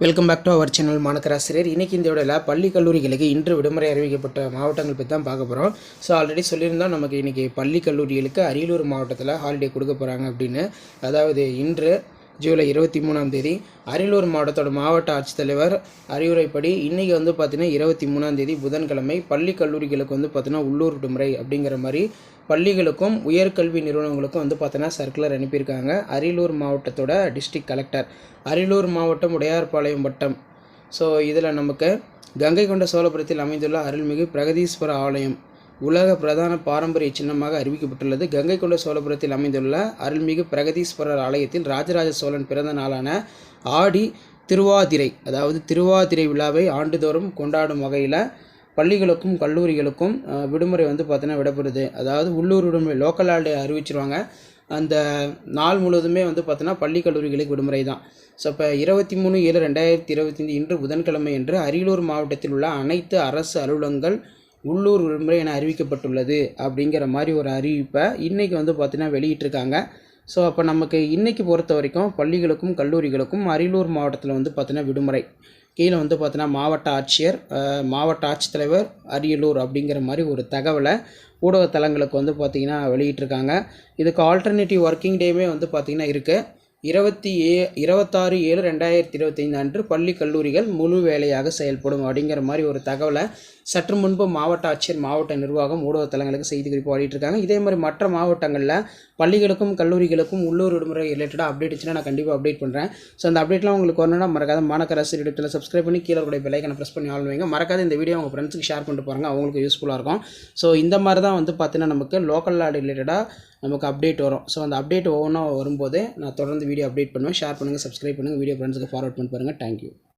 Welcome back to our channel மாணக்கராசிரியர் இன்றைக்கி இந்த விடையில் பள்ளி கல்லூரிகளுக்கு இன்று விடுமுறை அறிவிக்கப்பட்ட மாவட்டங்கள் பற்றி தான் பார்க்க போகிறோம் ஸோ ஆல்ரெடி சொல்லியிருந்தோம் நமக்கு இன்றைக்கி பள்ளி கல்லூரிகளுக்கு அரியலூர் மாவட்டத்தில் ஹாலிடே கொடுக்க போகிறாங்க அப்படின்னு. அதாவது இன்று ஜூலை இருபத்தி மூணாம் தேதி அரியலூர் மாவட்டத்தோட மாவட்ட ஆட்சித்தலைவர் அறிவுரைப்படி இன்றைக்கி வந்து பார்த்திங்கன்னா இருபத்தி மூணாம் தேதி புதன்கிழமை பள்ளி கல்லூரிகளுக்கு வந்து பார்த்திங்கன்னா உள்ளூர் விடுமுறை அப்படிங்கிற மாதிரி பள்ளிகளுக்கும் உயர்கல்வி நிறுவனங்களுக்கும் வந்து பார்த்தோன்னா சர்க்குலர் அனுப்பியிருக்காங்க. அரியலூர் மாவட்டத்தோட டிஸ்ட்ரிக்ட் கலெக்டர் அரியலூர் மாவட்டம் உடையார்பாளையம் வட்டம். ஸோ இதில் நமக்கு கங்கை கொண்ட சோழபுரத்தில் அமைந்துள்ள அருள்மிகு பிரகதீஸ்வர ஆலயம் உலக பிரதான பாரம்பரிய சின்னமாக அறிவிக்கப்பட்டுள்ளது. கங்கை கொண்ட சோழபுரத்தில் அமைந்துள்ள அருள்மிகு பிரகதீஸ்வரர் ஆலயத்தில் ராஜராஜ சோழன் பிறந்த நாளான ஆடி திருவாதிரை அதாவது திருவாதிரை விழாவை ஆண்டுதோறும் கொண்டாடும் வகையில் பள்ளிகளுக்கும் கல்லூரிகளுக்கும் விடுமுறை வந்து பார்த்தீங்கன்னா விடப்படுது. அதாவது உள்ளூர் விடுமுறை லோக்கல் ஹாலிடே அறிவிச்சிருவாங்க. அந்த நாள் முழுவதுமே வந்து பார்த்தோன்னா பள்ளி கல்லூரிகளுக்கு விடுமுறை தான். ஸோ இப்போ இருபத்தி மூணு ஏழு ரெண்டாயிரத்தி இருபத்தி இன்று புதன்கிழமை என்று அரியலூர் மாவட்டத்தில் உள்ள அனைத்து அரசு அலுவலகங்கள் உள்ளூர் விடுமுறை என அறிவிக்கப்பட்டுள்ளது அப்படிங்கிற மாதிரி ஒரு அறிவிப்பை இன்றைக்கி வந்து பார்த்தீங்கன்னா வெளியிட்டிருக்காங்க. ஸோ அப்போ நமக்கு இன்றைக்கி பொறுத்த வரைக்கும் பள்ளிகளுக்கும் கல்லூரிகளுக்கும் அரியலூர் மாவட்டத்தில் வந்து பார்த்தீங்கன்னா விடுமுறை. கீழே வந்து பார்த்தீங்கன்னா மாவட்ட ஆட்சியர் மாவட்ட ஆட்சித்தலைவர் அரியலூர் அப்படிங்கிற மாதிரி ஒரு தகவலை ஊடகத்தலங்களுக்கு வந்து பார்த்திங்கன்னா வெளியிட்டிருக்காங்க. இதுக்கு ஆல்டர்னேட்டிவ் ஒர்க்கிங் டேவே வந்து பார்த்திங்கன்னா இருக்குது இருபத்தி ஏ இருபத்தாறு ஏழு ரெண்டாயிரத்தி இருபத்தைந்து அன்று பள்ளி கல்லூரிகள் முழு வேலையாக செயல்படும் அப்படிங்கிற மாதிரி ஒரு தகவலை சற்று முன்பு மாவட்ட ஆட்சியர் மாவட்ட நிர்வாகம் ஊடகத்தலங்களுக்கு செய்தி குறிப்பு இருக்காங்க இதே மாதிரி மற்ற மாவட்டங்களில் பள்ளிகளுக்கும் கல்லூரிகளுக்கும் உள்ளூர் விடுமுறை ரிலேட்டடாக அப்டேட் இருந்துச்சுன்னா நான் கண்டிப்பாக அப்டேட் பண்ணுறேன் ஸோ அந்த அப்டேட்லாம் உங்களுக்கு வரணும்னா மறக்காத மாணக்கரசு யூடியூப்பில் சப்ஸ்கிரைப் பண்ணி கீழே கூட பெல்லைக்கனை ப்ரெஸ் பண்ணி ஆளுவீங்க மறக்காத இந்த வீடியோ உங்கள் ஃப்ரெண்ட்ஸுக்கு ஷேர் பண்ணிட்டு பாருங்கள் அவங்களுக்கு யூஸ்ஃபுல்லாக இருக்கும். ஸோ இந்த மாதிரி தான் வந்து பார்த்தீங்கன்னா நமக்கு லோக்கல் லாட் ரிலேட்டடாக நமக்கு அப்டேட் வரும். ஸோ அந்த அப்டேட் ஒவ்வொன்றா வரும்போது நான் தொடர்ந்து வீடியோ அப்டேட் பண்ணுவேன். ஷேர் பண்ணுங்கள் சப்ஸ்கிரைப் பண்ணுங்கள் வீடியோ ஃப்ரெண்ட்ஸுக்கு ஃபார்வர்ட் பண்ணி பாருங்கள் தேங்க்யூ